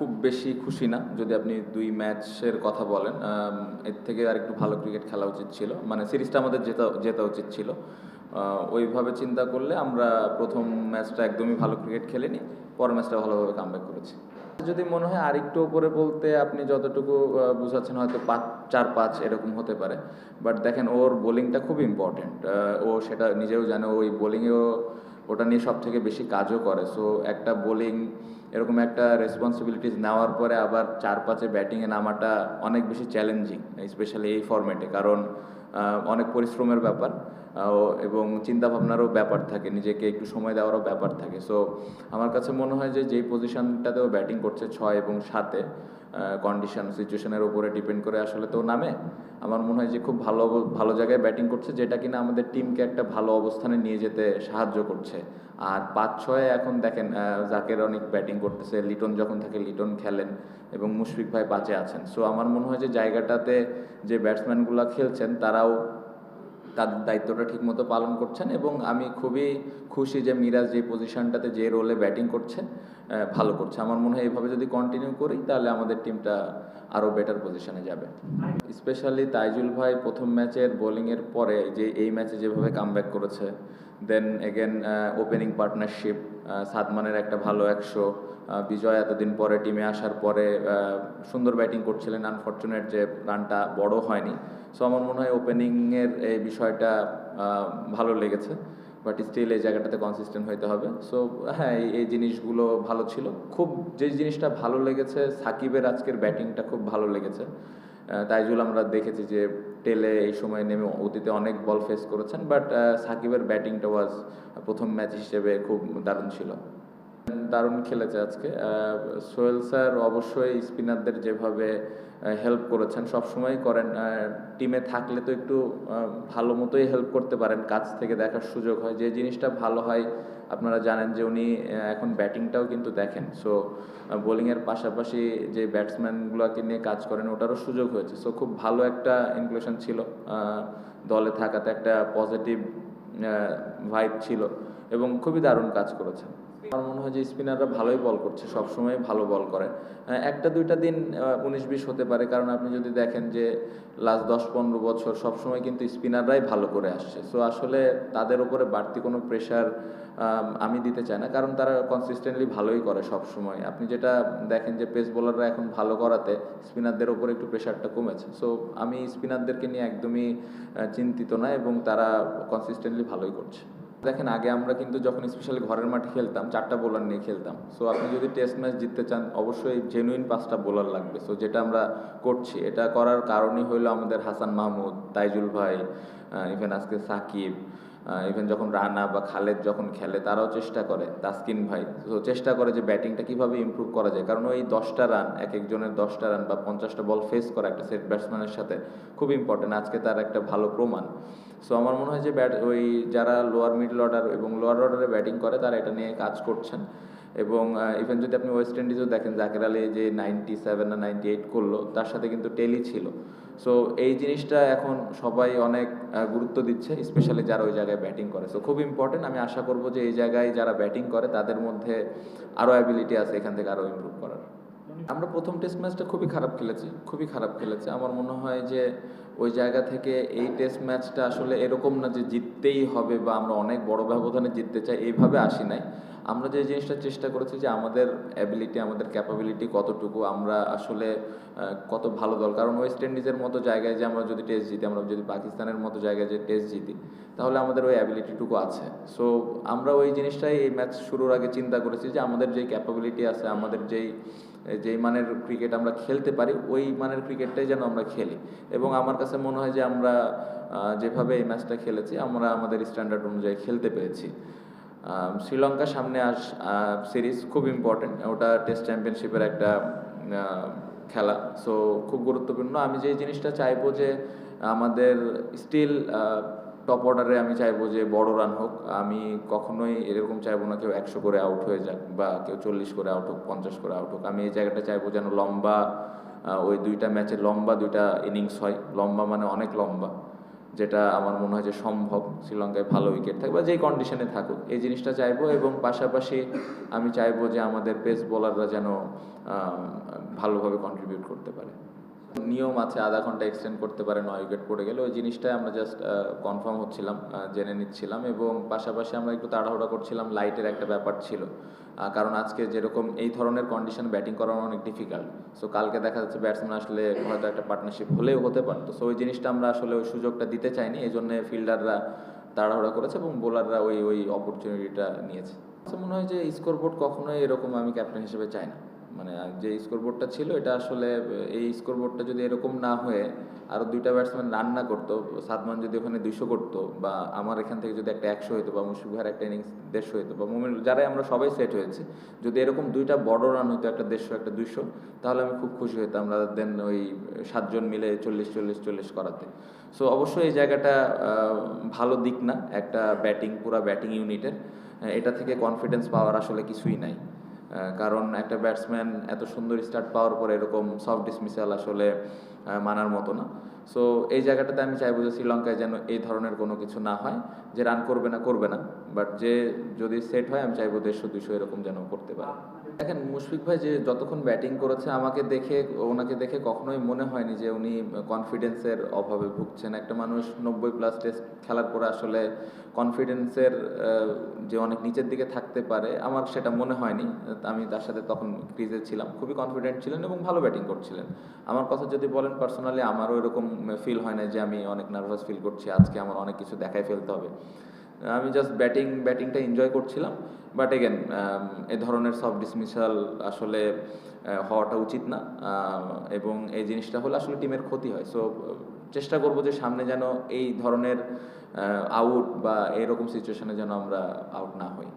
খুব বেশি খুশি না, যদি আপনি দুই ম্যাচের কথা বলেন এর থেকে আর একটু ভালো ক্রিকেট খেলা উচিত ছিল। মানে সিরিজটা আমাদের জেতা জেতা উচিত ছিল। ওইভাবে চিন্তা করলে আমরা প্রথম ম্যাচটা একদমই ভালো ক্রিকেট খেলিনি, পরের ম্যাচটা ভালোভাবে কামব্যাক করেছি। যদি মনে হয় আরেকটু ওপরে বলতে আপনি যতটুকু বুঝাচ্ছেন হয়তো পাঁচ, চার, পাঁচ এরকম হতে পারে। বাট দেখেন, ওর বোলিংটা খুব ইম্পর্টেন্ট ও সেটা নিজেও জানে, ওই বোলিংয়েও ওটা নিয়ে সব থেকে বেশি কাজও করে। সো একটা বোলিং এরকম একটা রেসপন্সিবিলিটিস নেওয়ার পরে আবার চার পাঁচে ব্যাটিংয়ে নামাটা অনেক বেশি চ্যালেঞ্জিং স্পেশালি এই ফরম্যাটে কারণ অনেক পরিশ্রমের ব্যাপার এবং চিন্তাভাবনারও ব্যাপার থাকে, নিজেকে একটু সময় দেওয়ারও ব্যাপার থাকে। সো আমার কাছে মনে হয় যে, যেই পজিশনটাতেও ব্যাটিং করছে ছয় এবং সাতে কন্ডিশন সিচুয়েশনের উপরে ডিপেন্ড করে আসলে তো নামে। আমার মনে হয় যে খুব ভালো ভালো জায়গায় ব্যাটিং করছে, যেটা কিনা আমাদের টিমকে একটা ভালো অবস্থানে নিয়ে যেতে সাহায্য করছে। আর পাঁচ ছয়ে এখন দেখেন জাকের অনেক ব্যাটিং করতেছে, লিটন যখন থাকে লিটন খেলেন এবং মুশফিক ভাই পাঁচে আছেন। সো আমার মনে হয় যে জায়গাটাতে যে ব্যাটসম্যানগুলো খেলছেন, তারাও তাদের দায়িত্বটা ঠিকমতো পালন করছেন এবং আমি খুবই খুশি যে মিরাজ যে পজিশনটাতে যে রোলে ব্যাটিং করছে। ভালো করছে। আমার মনে হয় এইভাবে যদি কন্টিনিউ করি, তাহলে আমাদের টিমটা আরও বেটার পজিশনে যাবে। স্পেশালি তাইজুল ভাই প্রথম ম্যাচের বোলিংয়ের পরে যে, এই ম্যাচে যেভাবে কামব্যাক করেছে দেন এগেন ওপেনিং পার্টনারশিপ সাদমানের একটা ভালো একশো বিজয় এতদিন পরে টিমে আসার পরে সুন্দর ব্যাটিং করছিলেন। আনফর্চুনেট যে রানটা বড় হয়নি। সো আমার মনে হয় ওপেনিংয়ের এই বিষয়টা ভালো লেগেছে। বাট স্টিল এই জায়গাটাতে কনসিস্টেন্ট হইতে হবে। সো হ্যাঁ এই- জিনিসগুলো ভালো ছিল। খুব, যে জিনিসটা ভালো লেগেছে, সাকিবের আজকের ব্যাটিংটা খুব ভালো লেগেছে। তাইজুল আমরা দেখেছি যে টেলে এই সময় নেমে অতীতে অনেক বল ফেস করেছেন বাট সাকিবের ব্যাটিংটা ওয়াজ প্রথম ম্যাচ হিসেবে খুব দারুণ ছিল। দারুণ খেলেছে আজকে। সোহেল স্যার অবশ্যই স্পিনারদের যেভাবে হেল্প করেছেন সবসময় করেন। টিমে থাকলে তো একটু ভালো মতোই হেল্প করতে পারেন কাছ থেকে দেখার সুযোগ হয়। যে জিনিসটা ভালো হয়, আপনারা জানেন যে উনি এখন ব্যাটিংটাও কিন্তু দেখেন। সো বোলিংয়ের পাশাপাশি যে ব্যাটসম্যানগুলোকে নিয়ে কাজ করেন, ওটারও সুযোগ হয়েছে। সো খুব ভালো একটা ইনক্লুশন ছিল। দলে থাকাতে একটা পজিটিভ ভাইব ছিল এবং খুবই দারুণ কাজ করেছে আমার মনে হয় যে স্পিনাররা ভালোই বল করছে, সবসময় ভালো বল করে। একটা দুইটা দিন উনিশ বিশ হতে পারে, কারণ আপনি যদি দেখেন যে লাস্ট দশ পনেরো বছর সবসময় কিন্তু স্পিনাররাই ভালো করে আসছে। সো আসলে তাদের উপরে বাড়তি কোনো প্রেশার আমি দিতে চাই না, কারণ তারা কনসিস্টেন্টলি ভালোই করে সব সময় আপনি যেটা দেখেন যে পেস বোলাররা এখন ভালো করাতে স্পিনারদের উপরে একটু প্রেশারটা কমেছে। সো আমি স্পিনারদেরকে নিয়ে একদমই চিন্তিত না এবং তারা কনসিস্টেন্টলি ভালোই করছে। দেখেন, আগে আমরা কিন্তু যখন স্পেশালি ঘরের মাঠে খেলতাম, চারটা বোলার নিয়ে খেলতাম। সো আপনি যদি টেস্ট ম্যাচ জিততে চান, অবশ্যই জেনুইন পাঁচটা বোলার লাগবে। সো যেটা আমরা করছি, এটা করার কারণই হলো আমাদের হাসান মাহমুদ, তাইজুল ভাই ইভেন আজকে সাকিব ইভেন যখন রানা বা খালেদ যখন খেলে, তারাও চেষ্টা করে। তাসকিন ভাই তো চেষ্টা করে যে ব্যাটিংটা কীভাবে ইমপ্রুভ করা যায়। কারণ ওই দশটা রান এক একজনের দশটা রান বা পঞ্চাশটা বল ফেস করা একটা সেট ব্যাটসম্যানের সাথে খুব ইম্পর্টেন্ট আজকে তার একটা ভালো প্রমাণ। সো আমার মনে হয় যে ব্যাট ওই যারা লোয়ার মিডল অর্ডার এবং লোয়ার অর্ডারে ব্যাটিং করে, তারা এটা নিয়ে কাজ করছেন। এবং ইভেন যদি আপনি ওয়েস্ট ইন্ডিজও দেখেন, জাকের আলী যে নাইনটি সেভেন না নাইনটি এইট করল, তার সাথে কিন্তু টেলি ছিল। সো এই জিনিসটা এখন সবাই অনেক গুরুত্ব দিচ্ছে স্পেশালি যারা ওই জায়গায় ব্যাটিং করে। সো খুব ইম্পর্টেন্ট আমি আশা করব যে এই জায়গায় যারা ব্যাটিং করে, তাদের মধ্যে আরও অ্যাবিলিটি আছে এখান থেকে আরও ইম্প্রুভ করার। আমরা প্রথম টেস্ট ম্যাচটা খুবই খারাপ খেলেছি, খুবই খারাপ খেলেছি। আমার মনে হয় যে ওই জায়গা থেকে এই টেস্ট ম্যাচটা আসলে এরকম না যে জিততেই হবে বা আমরা অনেক বড় ব্যবধানে জিততে চাই, এইভাবে আসি নাই। আমরা যে জিনিসটা চেষ্টা করেছি যে আমাদের অ্যাবিলিটি আমাদের ক্যাপাবিলিটি কতটুকু, আমরা আসলে কত ভালো দল। কারণ ওয়েস্ট ইন্ডিজের মতো জায়গায় যে আমরা যদি টেস্ট জিতি, আমরা যদি পাকিস্তানের মতো জায়গায় যে টেস্ট জিতি, তাহলে আমাদের ওই অ্যাবিলিটিটুকু আছে। সো আমরা ওই জিনিসটাই এই ম্যাচ শুরুর আগে চিন্তা করেছি যে আমাদের যেই ক্যাপাবিলিটি আছে, আমাদের যেই যেই মানের ক্রিকেট আমরা খেলতে পারি, ওই মানের ক্রিকেটটাই যেন আমরা খেলি। এবং আমার কাছে মনে হয় যে আমরা যেভাবে এই ম্যাচটা খেলেছি, আমরা আমাদের স্ট্যান্ডার্ড অনুযায়ী খেলতে পেরেছি। শ্রীলঙ্কা সামনে আস সিরিজ খুব ইম্পর্টেন্ট ওটা টেস্ট চ্যাম্পিয়নশিপের একটা খেলা। সো খুব গুরুত্বপূর্ণ। আমি যে জিনিসটা চাইব যে আমাদের স্টিল টপ অর্ডারে আমি চাইব যে বড় রান হোক। আমি কখনোই এরকম চাইব না কেউ একশো করে আউট হয়ে যাক বা কেউ চল্লিশ করে আউট হোক, পঞ্চাশ করে আউট হোক। আমি এই জায়গাটা চাইব যেন লম্বা ওই দুইটা ম্যাচে লম্বা দুইটা ইনিংস হয়। লম্বা মানে অনেক লম্বা, যেটা আমার মনে হয় যে সম্ভব। শ্রীলঙ্কায় ভালো উইকেট থাকবে বা যেই কন্ডিশনে থাকুক। এই জিনিসটা চাইব এবং পাশাপাশি আমি চাইব যে আমাদের পেস বোলাররা যেন ভালোভাবে কন্ট্রিবিউট করতে পারে। নিয়ম আছে, আধা ঘণ্টা এক্সটেন্ড করতে পারে, নয় উইকেট পড়ে গেলে। ওই জিনিসটাই আমরা জাস্ট কনফার্ম হচ্ছিলাম জেনে নিচ্ছিলাম এবং পাশাপাশি আমরা একটু তাড়াহুড়া করছিলাম লাইটের একটা ব্যাপার ছিল। কারণ আজকে যেরকম এই ধরনের কন্ডিশন ব্যাটিং করানো অনেক ডিফিকাল্ট সো কালকে দেখা যাচ্ছে ব্যাটসম্যান আসলে হয়তো একটা পার্টনারশিপ হলেও হতে পারতো। সো ওই জিনিসটা আমরা আসলে ওই সুযোগটা দিতে চাইনি এই জন্য ফিল্ডাররা তাড়াহুড়া করেছে এবং বোলাররা ওই ওই অপরচুনিটিটা নিয়েছে। তো মনে হয় যে স্কোর বোর্ড কখনোই এরকম আমি ক্যাপ্টেন হিসেবে চাই না। মানে যে স্কোরবোর্ডটা ছিল, এটা আসলে এই স্কোরবোর্ডটা যদি এরকম না হয়ে আরও দুইটা ব্যাটসম্যান রান না করতো, সাদমান যদি ওখানে দুইশো করতো বা আমার এখান থেকে যদি একটা একশো হতো বা মুশফিক ভাইয়ের একটা ইনিংস দেড়শো হতো বা মোমেন্ট যারাই আমরা সবাই সেট হয়েছে, যদি এরকম দুইটা বড় রান হতো একটা দেড়শো, একটা দুইশো, তাহলে আমি খুব খুশি হতাম আমরা দেন ওই সাতজন মিলে চল্লিশ চল্লিশ চল্লিশ করাতে। সো অবশ্যই এই জায়গাটা ভালো দিক না, একটা ব্যাটিং পুরা ব্যাটিং ইউনিটের এটা থেকে কনফিডেন্স পাওয়ার আসলে কিছুই নাই। কারণ একটা ব্যাটসম্যান এত সুন্দর স্টার্ট পাওয়ার পরে এরকম সফট ডিসমিসাল আসলে মানার মতো না। সো এই জায়গাটাতে আমি চাইব যে শ্রীলঙ্কায় যেন এই ধরনের কোনো কিছু না হয়, যে রান করবে না করবে না। বাট যে যদি সেট হয়, আমি চাইব দেড়শো দুশো এরকম যেন করতে পারে। দেখেন, মুশফিক ভাই যে যতক্ষণ ব্যাটিং করেছে, আমাকে দেখে, ওনাকে দেখে কখনোই মনে হয়নি যে উনি কনফিডেন্সের অভাবে ভুগছেন। একটা মানুষ নব্বই প্লাস টেস্ট খেলার পরে আসলে কনফিডেন্সের যে অনেক নিচের দিকে থাকতে পারে, আমার সেটা মনে হয়নি। আমি তার সাথে তখন ক্রিজে ছিলাম। খুবই কনফিডেন্ট ছিলেন এবং ভালো ব্যাটিং করছিলেন। আমার কথা যদি বলেন পার্সোনালি আমারও এরকম ফিল হয় না যে আমি অনেক নার্ভাস ফিল করছি। আজকে আমার অনেক কিছু দেখাই ফেলতে হবে। আমি জাস্ট ব্যাটিং ব্যাটিংটা এনজয় করছিলাম বাট এগেন এ ধরনের সব ডিসমিসাল আসলে হওয়াটা উচিত না এবং এই জিনিসটা হলে আসলে টিমের ক্ষতি হয়। সো চেষ্টা করব যে সামনে যেন এই ধরনের আউট বা এরকম সিচুয়েশনে যেন আমরা আউট না হই।